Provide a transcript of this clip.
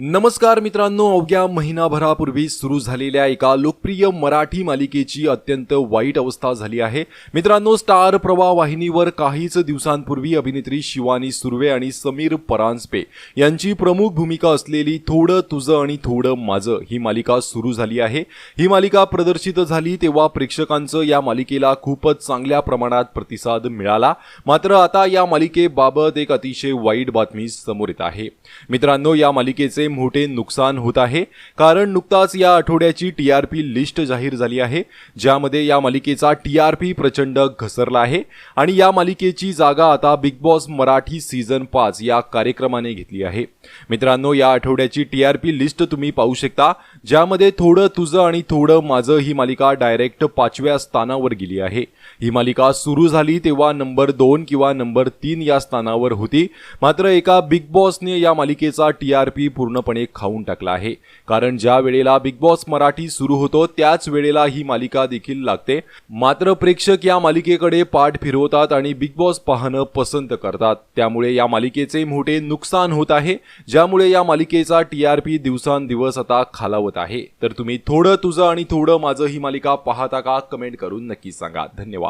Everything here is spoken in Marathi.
नमस्कार मित्रांनो अवघ्या महिनाभरापूर्वी सुरू झालेल्या एका लोकप्रिय मराठी मालिकेची अत्यंत वाईट अवस्था झाली आहे. मित्रांनो स्टार प्रवाह वाहिनीवर काहीच दिवसांपूर्वी अभिनेत्री शिवानी सुर्वे आणि समीर परांजपे यांची प्रमुख भूमिका असलेली थोडं तुझं आणि थोडं माझं ही मालिका सुरू झाली आहे. ही मालिका प्रदर्शित झाली तेव्हा प्रेक्षकांचं या मालिकेला खूपच चांगल्या प्रमाणात प्रतिसाद मिळाला. मात्र आता या मालिकेबाबत एक अतिशय वाईट बातमी समोर येत आहे. मित्रांनो या मालिकेचे मोठे नुकसान होत आहे. कारण नुकताच या आठवड्याची टी आर पी लिस्ट जाहीर झाली आहे ज्यामध्ये या मालिकेचा टी आर पी प्रचंड घसरला आहे. आणि या मालिकेची जागा आता बिग बॉस मराठी सीझन पाच या कार्यक्रमाने घेतली आहे. मित्रांनो या आठवड्याची टी आर पी लिस्ट तुम्ही पाहू शकता ज्यामध्ये थोडं तुझं आणि थोडं माझं ही मालिका डायरेक्ट पाचव्या स्थानावर गेली आहे. ही मालिका सुरू झाली तेव्हा नंबर दोन किंवा नंबर तीन या स्थानावर होती. मात्र एका बिग बॉसने या मालिकेचा टी आर पी पूर्ण पूर्णपणे खाऊन टाकला आहे. कारण ज्या वेळेला बिग बॉस मराठी सुरू होतो त्याच वेळेला ही मालिका देखील लागते. मात्र प्रेक्षक या मालिकेकडे पाठ फिरवतात आणि बिग बॉस पाहणं पसंत करतात. त्यामुळे या मालिकेचे मोठे नुकसान होत आहे. ज्यामुळे या मालिकेचा टी आर पी दिवसांदिवस आता खालावत आहे. तर तुम्ही थोडं तुझं आणि थोडं माझं ही मालिका पाहता का कमेंट करून नक्की सांगा. धन्यवाद.